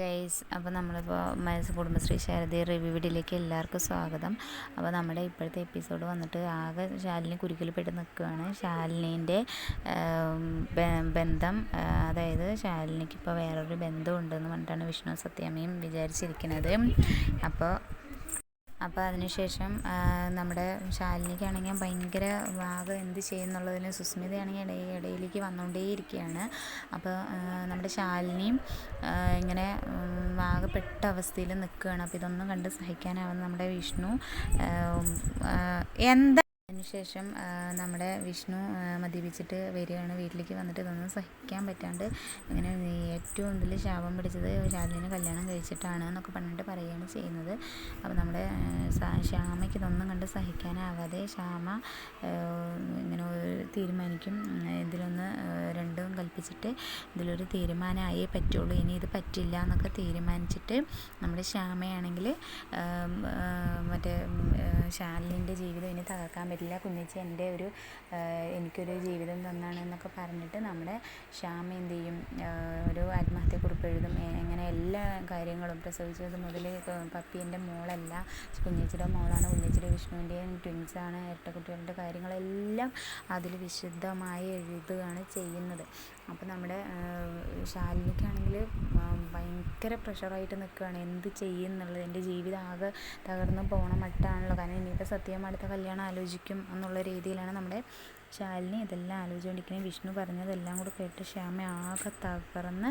Guys അപ്പോൾ നമ്മളിപ്പോൾ മനസ്സ് കുടുംബശ്രീ ശാരദി റിവ്യൂ വീഡിയോയിലേക്ക് എല്ലാവർക്കും സ്വാഗതം. അപ്പോൾ നമ്മുടെ ഇപ്പോഴത്തെ എപ്പിസോഡ് വന്നിട്ട് ആകെ ശാലിനി കുരുക്കിൽപ്പെട്ട് നിൽക്കുകയാണ്. ശാലിനീന്റെ ബന്ധം അതായത് ശാലിനിക്ക് ഇപ്പോൾ വേറൊരു ബന്ധം ഉണ്ടെന്ന് പറഞ്ഞിട്ടാണ് വിഷ്ണു സത്യാമ്മയും വിചാരിച്ചിരിക്കുന്നത് അപ്പോൾ അപ്പോൾ അതിനുശേഷം നമ്മുടെ ശാലിനിക്കാണെങ്കിൽ ഭയങ്കര ആകെ എന്ത് ചെയ്യുന്നുള്ളതിന് സുസ്മിതയാണെങ്കിൽ ഇടയിൽ ഇടയിലേക്ക് വന്നുകൊണ്ടേയിരിക്കുകയാണ് അപ്പോൾ നമ്മുടെ ശാലിനിയും ഇങ്ങനെ വാഗപ്പെട്ട പെട്ട അവസ്ഥയിൽ നിൽക്കുകയാണ് അപ്പോൾ ഇതൊന്നും കണ്ട് സഹിക്കാനാവുന്ന നമ്മുടെ വിഷ്ണു എന്താ ആ, നമ്മുടെ വിഷ്ണു മദ്യപിച്ചിട്ട് വരികയാണ്. വീട്ടിലേക്ക് വന്നിട്ട് ഇതൊന്നും സഹിക്കാൻ പറ്റാണ്ട് ഇങ്ങനെ ഏറ്റവും ഇതിൽ ശാപം പിടിച്ചത് ശാലിനെ കല്യാണം കഴിച്ചിട്ടാണ് എന്നൊക്കെ പറഞ്ഞിട്ട് പറയുകയാണ് ചെയ്യുന്നത്. അപ്പോൾ നമ്മുടെ ശ്യാമയ്ക്ക് ഇതൊന്നും കണ്ട് സഹിക്കാനാവാതെ ശ്യാമ ഇങ്ങനെ തീരുമാനിക്കും. ഇതിലൊന്ന് രണ്ടും കൽപ്പിച്ചിട്ട് ഇതിലൊരു തീരുമാനമായേ പറ്റുള്ളൂ. ഇനി ഇത് പറ്റില്ല എന്നൊക്കെ തീരുമാനിച്ചിട്ട് നമ്മുടെ ശ്യാമയാണെങ്കിൽ മറ്റേ ശാലിന്റെ ജീവിതം ഇനി തകർക്കാൻ പറ്റില്ല. കുഞ്ഞച്ചി എന്റെ ഒരു എനിക്കൊരു ജീവിതം തന്നാണ് എന്നൊക്കെ പറഞ്ഞിട്ട് നമ്മുടെ ശ്യാമ എന്ത് ചെയ്യും? ഒരു ആത്മഹത്യക്കുറിപ്പ് എഴുതും. എങ്ങനെ എല്ലാ കാര്യങ്ങളും പ്രസവിച്ചത് മുതൽ പപ്പി എന്റെ മോളല്ല കുഞ്ഞച്ചിയുടെ മോളാണ് കുഞ്ഞച്ചിയുടെ വിഷ്ണുവിന്റെയും ട്വിൻസാണ് ഇരട്ടക്കുട്ടികളുടെ കാര്യങ്ങളെല്ലാം അതിൽ വിശുദ്ധമായി എഴുതുകയാണ് ചെയ്യുന്നത്. അപ്പോൾ നമ്മുടെ ഷാലിനിക്കാണെങ്കിൽ ഭയങ്കര പ്രഷറായിട്ട് നിൽക്കുകയാണ് എന്ത് ചെയ്യുന്നുള്ളത് എന്റെ ജീവിതം ആകെ തകർന്ന് പോണ മട്ടാണല്ലോ. കാരണം ഇനിയിപ്പോൾ സത്യം അടുത്ത കല്യാണം ആലോചിക്കും എന്നുള്ള രീതിയിലാണ് നമ്മുടെ ശാലിനി ഇതെല്ലാം ആലോചിച്ചുകൊണ്ടിരിക്കുന്നത്. വിഷ്ണു പറഞ്ഞതെല്ലാം കൂടെ കേട്ട് ശ്യാമ ആകെ തകർന്ന്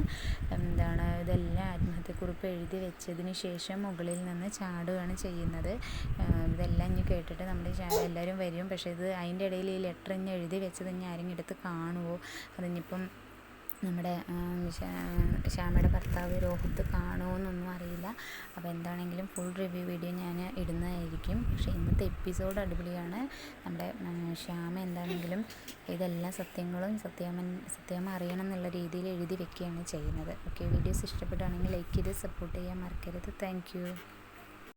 എന്താണ് ഇതെല്ലാം ആത്മഹത്യക്കുറിപ്പ് എഴുതി വെച്ചതിന് ശേഷം മുകളിൽ നിന്ന് ചാടുകയാണ് ചെയ്യുന്നത്. ഇതെല്ലാം ഇനി കേട്ടിട്ട് നമ്മുടെ ശാ- എല്ലാവരും വരും. പക്ഷേ ഇത് അതിന്റെ ഇടയിൽ ഈ ലെറ്റർ ഇനി എഴുതി വെച്ചത് ഇനി ആരെങ്കിലും എടുത്ത് കാണുമോ അതിനിപ്പം നമ്മുടെ ശ്യാമയുടെ ഭർത്താവ് രോഹിത്ത് കാണുമോ എന്നൊന്നും അപ്പോൾ എന്താണെങ്കിലും ഫുൾ റിവ്യൂ വീഡിയോ ഞാൻ ഇടുന്നതായിരിക്കും. പക്ഷേ ഇന്നത്തെ എപ്പിസോഡ് അടിപൊളിയാണ്. നമ്മുടെ ശ്യാമ എന്താണെങ്കിലും ഇതെല്ലാ സത്യങ്ങളും സത്യാമൻ സത്യാമ അറിയണം എന്നുള്ള രീതിയിൽ എഴുതി വെക്കുകയാണ് ചെയ്യുന്നത്. ഓക്കെ വീഡിയോസ് ഇഷ്ടപ്പെട്ടാണെങ്കിൽ ലൈക്ക് ചെയ്ത് സപ്പോർട്ട് ചെയ്യാൻ മറക്കരുത്. താങ്ക്